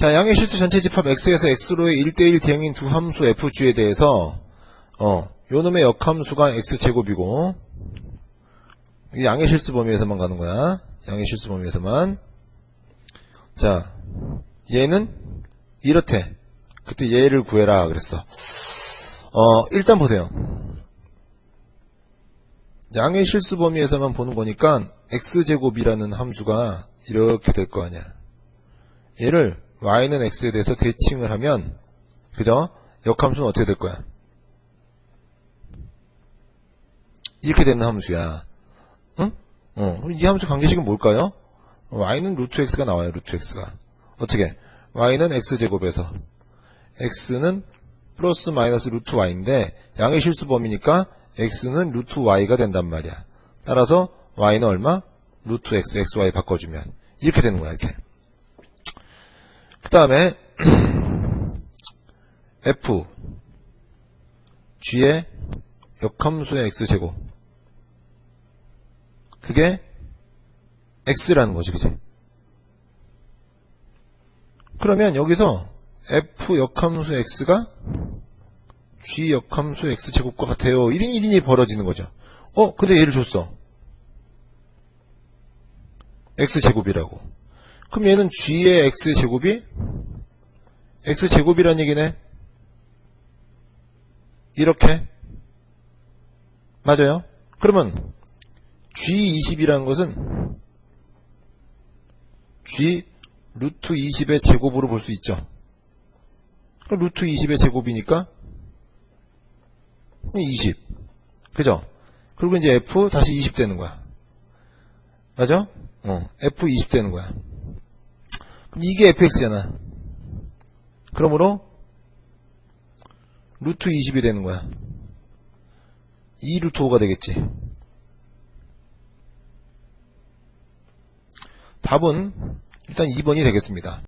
자, 양의 실수 전체 집합 x에서 x로의 1대1 대응인 두 함수 fg에 대해서 어, 요 놈의 역함수가 x제곱이고 이 양의 실수 범위에서만 가는 거야. 양의 실수 범위에서만. 자, 얘는 이렇대. 그때 얘를 구해라 그랬어. 어, 일단 보세요. 양의 실수 범위에서만 보는 거니까 x제곱이라는 함수가 이렇게 될 거 아니야. 얘를 y는 x에 대해서 대칭을 하면 그죠? 역함수는 어떻게 될 거야? 이렇게 되는 함수야. 응? 어, 이 함수 관계식은 뭘까요? y는 루트 x가 나와요, 루트 x가. 어떻게? y는 x제곱에서 x는 플러스 마이너스 루트 y인데 양의 실수 범위니까 x는 루트 y가 된단 말이야. 따라서 y는 얼마? 루트 x, xy 바꿔주면 이렇게 되는 거야, 이렇게. 그 다음에 f g의 역함수의 x제곱 그게 x라는 거지, 그치? 그러면 여기서 f 역함수 x가 g 역함수 x제곱과 같아요. 1인 1인이 벌어지는 거죠. 어, 근데 얘를 줬어. x제곱이라고. 그럼 얘는 g의 x제곱이 x제곱이란 얘기네. 이렇게. 맞아요? 그러면 g20이라는 것은 g 루트 20의 제곱으로 볼 수 있죠. 루트 20의 제곱이니까 20. 그죠? 그리고 이제 f 다시 20 되는 거야. 맞아? 어, f 20 되는 거야. 이게 fx잖아. 그러므로 루트 20이 되는 거야. 2 루트 5가 되겠지. 답은 일단 2번이 되겠습니다.